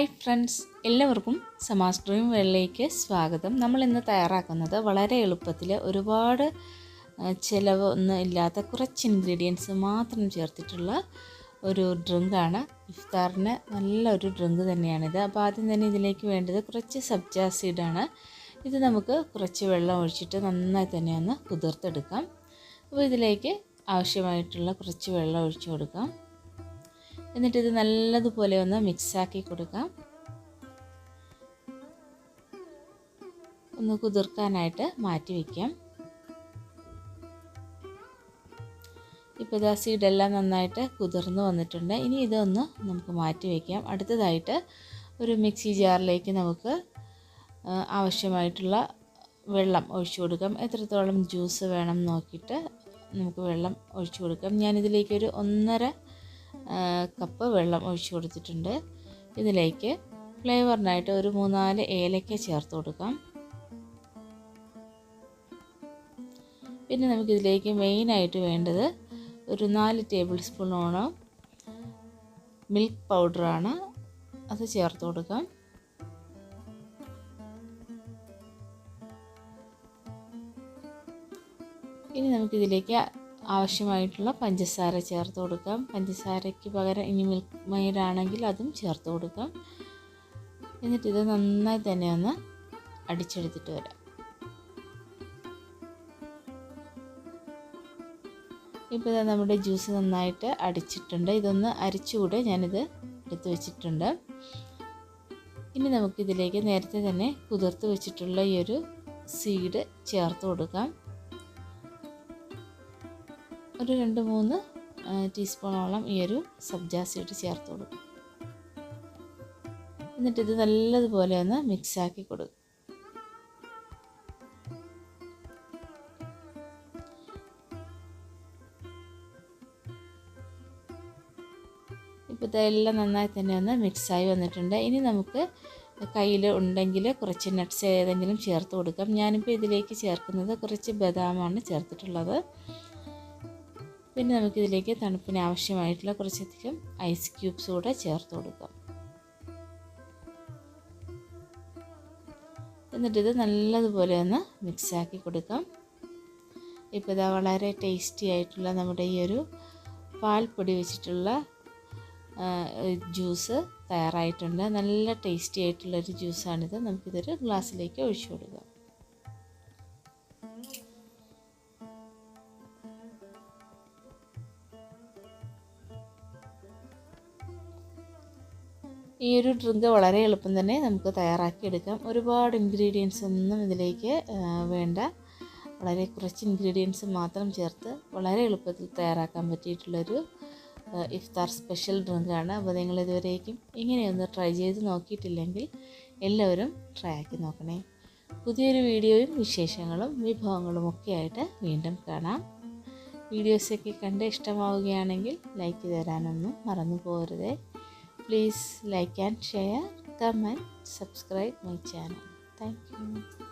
Hi friends എല്ലാവർക്കും സമാസ് dream വേളിലേക്ക് സ്വാഗതം. നമ്മൾ ഇന്ന് തയ്യാറാക്കുന്നത് വളരെ എളുപ്പത്തിൽ ഒരുപാട് ചിലവ് ഒന്നും ഇല്ലാത്ത കുറച്ച് ഇൻഗ്രീഡിയൻസ് മാത്രം ചേർത്തിട്ടുള്ള ഒരു ഡ്രിങ്കാണ് ഇഫ്താറിന് നല്ലൊരു ഡ്രിങ്ക് തന്നെയാണിത്. അപ്പോൾ ആദ്യം തന്നെ ഇതിലേക്ക് വേണ്ടത് കുറച്ച് സബ്ജാ സീഡാണ് ഇത് നമുക്ക് കുറച്ച് വെള്ളം ഒഴിച്ചിട്ട് നന്നായി തന്നെ ഒന്ന് കുതിർത്തെടുക്കാം. അപ്പോൾ ഇതിലേക്ക് ആവശ്യമായിട്ടുള്ള കുറച്ച് വെള്ളം ഒഴിച്ചു കൊടുക്കാം. എന്നിട്ട് ഇത് നല്ലതുപോലെ ഒന്ന് മിക്സാക്കി കൊടുക്കാം. ഒന്ന് കുതിർക്കാനായിട്ട് മാറ്റി വയ്ക്കാം ഇപ്പോൾ ഇതാ സീഡെല്ലാം നന്നായിട്ട് കുതിർന്ന് വന്നിട്ടുണ്ട്. ഇനി ഇതൊന്ന് നമുക്ക് മാറ്റി വയ്ക്കാം അടുത്തതായിട്ട് ഒരു മിക്സി ജാറിലേക്ക് നമുക്ക് ആവശ്യമായിട്ടുള്ള വെള്ളം ഒഴിച്ചു കൊടുക്കാം. എത്രത്തോളം ജ്യൂസ് വേണം നോക്കിയിട്ട് നമുക്ക് വെള്ളം ഒഴിച്ചു കൊടുക്കാം. ഞാനിതിലേക്കൊരു ഒന്നര കപ്പ് വെള്ളം ഒഴിച്ചു കൊടുത്തിട്ടുണ്ട്. ഇതിലേക്ക് ഫ്ലേവറിനായിട്ട് ഒരു മൂന്നാൽ ഏലക്ക ചേർത്ത് കൊടുക്കാം. പിന്നെ നമുക്കിതിലേക്ക് മെയിനായിട്ട് വേണ്ടത് ഒരു നാല് ടേബിൾ സ്പൂണോളം മിൽക്ക് പൗഡറാണ് അത് ചേർത്ത് കൊടുക്കാം. ഇനി നമുക്കിതിലേക്ക് ആവശ്യമായിട്ടുള്ള പഞ്ചസാര ചേർത്ത് കൊടുക്കാം. പഞ്ചസാരയ്ക്ക് പകരം ഇനി മിൽക്ക് മെയ്ഡാണെങ്കിൽ അതും ചേർത്ത് കൊടുക്കാം. എന്നിട്ടിത് നന്നായി തന്നെ ഒന്ന് അടിച്ചെടുത്തിട്ട് വരാം. ഇപ്പോൾ ഇതാ നമ്മുടെ ജ്യൂസ് നന്നായിട്ട് അടിച്ചിട്ടുണ്ട്. ഇതൊന്ന് അരിച്ചുകൂടെ ഞാനിത് എടുത്ത് വെച്ചിട്ടുണ്ട്. ഇനി നമുക്കിതിലേക്ക് നേരത്തെ തന്നെ കുതിർത്ത് വെച്ചിട്ടുള്ള ഈ ഒരു സീഡ് ചേർത്ത് കൊടുക്കാം. ഒരു രണ്ട് മൂന്ന് ടീസ്പൂണോളം ഈ ഒരു സബ്ജാ ചേർത്ത് കൊടുക്കും എന്നിട്ട് ഇത് നല്ലതുപോലെ ഒന്ന് മിക്സാക്കി കൊടുക്കും ഇപ്പോൾ ഇതെല്ലാം നന്നായി തന്നെ ഒന്ന് മിക്സായി വന്നിട്ടുണ്ട്. ഇനി നമുക്ക് കയ്യിൽ ഉണ്ടെങ്കിൽ കുറച്ച് നട്ട്സ് ഏതെങ്കിലും ചേർത്ത് കൊടുക്കാം. ഞാനിപ്പോൾ ഇതിലേക്ക് ചേർക്കുന്നത് കുറച്ച് ബദാമാണ് ചേർത്തിട്ടുള്ളത്. പിന്നെ നമുക്കിതിലേക്ക് തണുപ്പിന് ആവശ്യമായിട്ടുള്ള കുറച്ചധികം ഐസ് ക്യൂബ്സ് കൂടെ ചേർത്ത് കൊടുക്കാം. എന്നിട്ടിത് നല്ലതുപോലെ ഒന്ന് മിക്സാക്കി കൊടുക്കാം. ഇപ്പോൾ ഇതാ വളരെ ടേസ്റ്റി ആയിട്ടുള്ള നമ്മുടെ ഈ ഒരു പാൽപ്പൊടി വെച്ചിട്ടുള്ള ജ്യൂസ് തയ്യാറായിട്ടുണ്ട്. നല്ല ടേസ്റ്റി ആയിട്ടുള്ളൊരു ജ്യൂസാണിത് നമുക്കിതൊരു ഗ്ലാസ്സിലേക്ക് ഒഴിച്ചു കൊടുക്കാം. ഈ ഒരു ഡ്രിങ്ക് വളരെ എളുപ്പം തന്നെ നമുക്ക് തയ്യാറാക്കി എടുക്കാം. ഒരുപാട് ഇൻഗ്രീഡിയൻസ് ഒന്നും ഇതിലേക്ക് വേണ്ട. വളരെ കുറച്ച് ഇൻഗ്രീഡിയൻസ് മാത്രം ചേർത്ത് വളരെ എളുപ്പത്തിൽ തയ്യാറാക്കാൻ പറ്റിയിട്ടുള്ളൊരു ഇഫ്താർ സ്പെഷ്യൽ ഡ്രിങ്കാണ് അപ്പോൾ നിങ്ങൾ ഇതുവരേക്കും ഇങ്ങനെയൊന്ന് ട്രൈ ചെയ്ത് നോക്കിയിട്ടില്ലെങ്കിൽ എല്ലാവരും ട്രൈ ആക്കി നോക്കണേ. പുതിയൊരു വീഡിയോയും വിശേഷങ്ങളും വിഭവങ്ങളും ഒക്കെ ആയിട്ട് വീണ്ടും കാണാം. വീഡിയോസൊക്കെ കണ്ട് ഇഷ്ടമാവുകയാണെങ്കിൽ ലൈക്ക് തരാനൊന്നും മറന്നു പോകരുതേ. Please like and share, comment, subscribe my channel. Thank you.